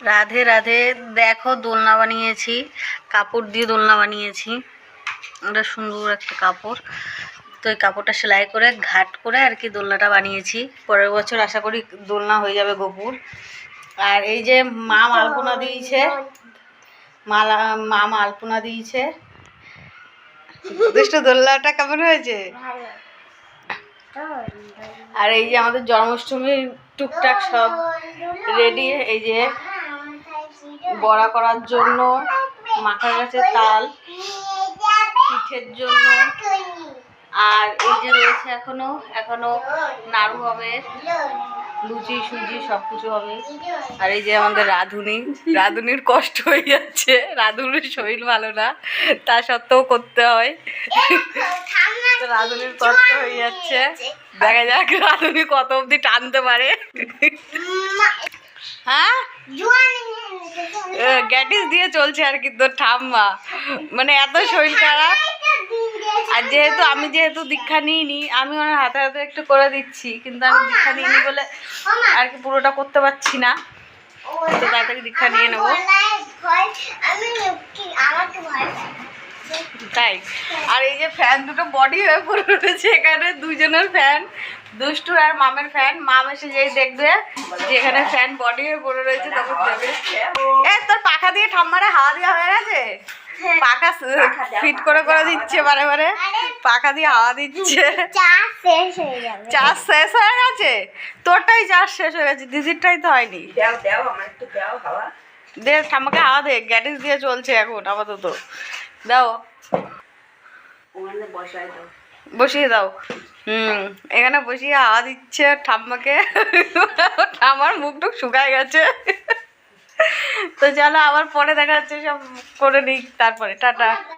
রাধে রাধে। দেখো, দোলনা বানিয়েছি। কাপড় দিয়ে দোলনা বানিয়েছি। এটা সুন্দর একটা কাপড়। তো এই কাপড়টা সেলাই করে, ঘাট করে আর কি দোলনাটা বানিয়েছি। পরের বছর আশা করি দোলনা হয়ে যাবে গোপুর। আর এই যে মা মালপোনা দিয়েছে। মালা, মা মালপোনা দিয়েছে। দোলনাটা কেমন হয়েছে? আর এই যে আমাদের জন্মাষ্টমীর টুকটাক সব রেডি। এই যে বড়া করার জন্য মাখার গাছের তাল পিঠের জন্য। আর এই যে রয়েছে এখনও এখনও নাড়ু হবে লুচি সুজি সব কিছু হবে। আর এই যে আমাদের রাঁধুনি রাঁধুনির কষ্ট হয়ে যাচ্ছে রাঁধুনির শরীর ভালো না তা সত্ত্বেও করতে হয়। তো রাঁধুনির কষ্ট হয়ে যাচ্ছে। দেখা যাক রাঁধুনি কত অবধি টানতে পারে। হ্যাঁ? গ্যাটিস দিয়ে চলছে আর কি তোর ঠাম্মা। মানে এত শরীর খারাপ। আর যেহেতু আমি যেহেতু দীক্ষা নিইনি, আমি ওনার হাতে হাতে একটু করে দিচ্ছি, কিন্তু আমি দীক্ষা নিইনি বলে আর কি পুরোটা করতে পারছি না। তাড়াতাড়ি দীক্ষা নিয়ে নেব। তাই। আর এই যে ফ্যান, দুটো বডি হয়ে পড়ে উঠেছে এখানে দুজনের ফ্যান। দুষ্টু আর মামের ফ্যান মাম এসে যেই দেখবে যেখানে ফ্যান বডি হয়ে পড়ে রয়েছে তখন দেবে। এ তোর পাখা দিয়ে ঠাম্মারে হাওয়া দেওয়া হয়ে গেছে? পাখা ফিট করে করে দিচ্ছে বারে বারে। পাখা দিয়ে হাওয়া দিচ্ছে। চার্জ শেষ হয়ে গেছে? তোরটাই চার্জ শেষ হয়ে গেছে দিদিরটাই তো হয়নি। দে ঠাম্মাকে হাওয়া দে গ্যাটিস দিয়ে চলছে এখন আপাতত। দাও। বসাই দাও। বসিয়ে দাও। হুম, এখানে বসিয়ে হাওয়া দিচ্ছে ঠাম্মাকে। ঠাম্মার মুখ টুক শুকায় গেছে। তো চলো আবার পরে দেখা যাচ্ছে সব করে নিই তারপরে। টাটা।